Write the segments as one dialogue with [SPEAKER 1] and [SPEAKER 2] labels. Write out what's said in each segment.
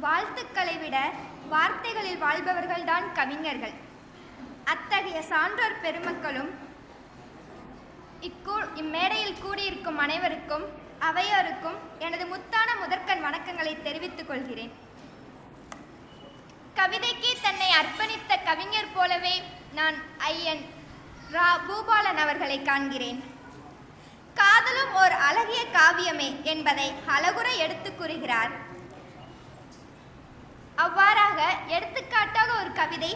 [SPEAKER 1] வாழ்த்துக்களை விட வார்த்தைகளில் வாழ்பவர்கள்தான் கவிஞர்கள். அத்தகைய சான்றோர் பெருமக்களும் இக்கூ இம்மேடையில் கூடியிருக்கும் அனைவருக்கும் அவையோருக்கும் எனது முத்தான முதற்கண் வணக்கங்களை தெரிவித்துக் கொள்கிறேன். கவிதைக்கே தன்னை அர்ப்பணித்த கவிஞர் போலவே நான் ஐயன் ரா பூபாலன் அவர்களை காண்கிறேன். காதலும் ஓர் அழகிய காவியமே என்பதை அழகுற எடுத்துக் கூறுகிறார். அவ்வாறாக எடுத்துக்காட்டாக ஒரு கவிதை.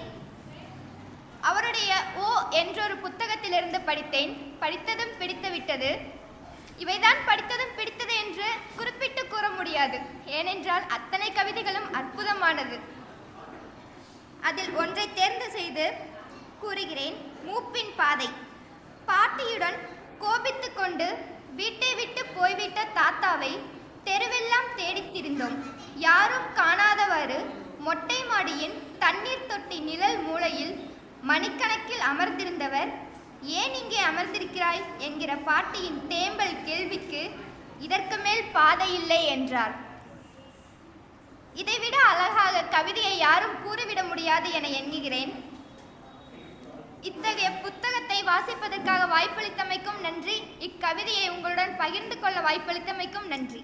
[SPEAKER 1] அவருடைய ஓ என்றொரு புத்தகத்திலிருந்து படித்தேன். படித்ததும் பிடித்துவிட்டது இவைதான் படித்ததும் பிடித்தது என்று குறிப்பிட்டு கூற முடியாது. ஏனென்றால் அத்தனை கவிதைகளும் அற்புதமானது. அதில் ஒன்றை தேர்ந்து செய்து கூறுகிறேன். மூப்பின் பாதை. பாட்டியுடன் கோபித்து கொண்டு வீட்டை விட்டு போய்விட்ட தாத்தாவை தெருவெல்லாம் தேடித்திருந்தோம் யாரும் காணாத மொட்டை மாடியின் தண்ணீர் தொட்டி நிழல் மூலையில் மணிக்கணக்கில் அமர்ந்திருந்தவர் ஏன் இங்கே அமர்ந்திருக்கிறாய்? என்கிற பாட்டியின் தேம்பல் கேள்விக்கு இதற்கு மேல் பாதையில்லை என்றார். இதைவிட அழகாக கவிதையை யாரும் கூறிவிட முடியாது என எண்ணுகிறேன். இத்தகைய புத்தகத்தை வாசிப்பதற்காக வாய்ப்பளித்தமைக்கும் நன்றி. இக்கவிதையை உங்களுடன் பகிர்ந்து கொள்ள வாய்ப்பளித்தமைக்கும் நன்றி.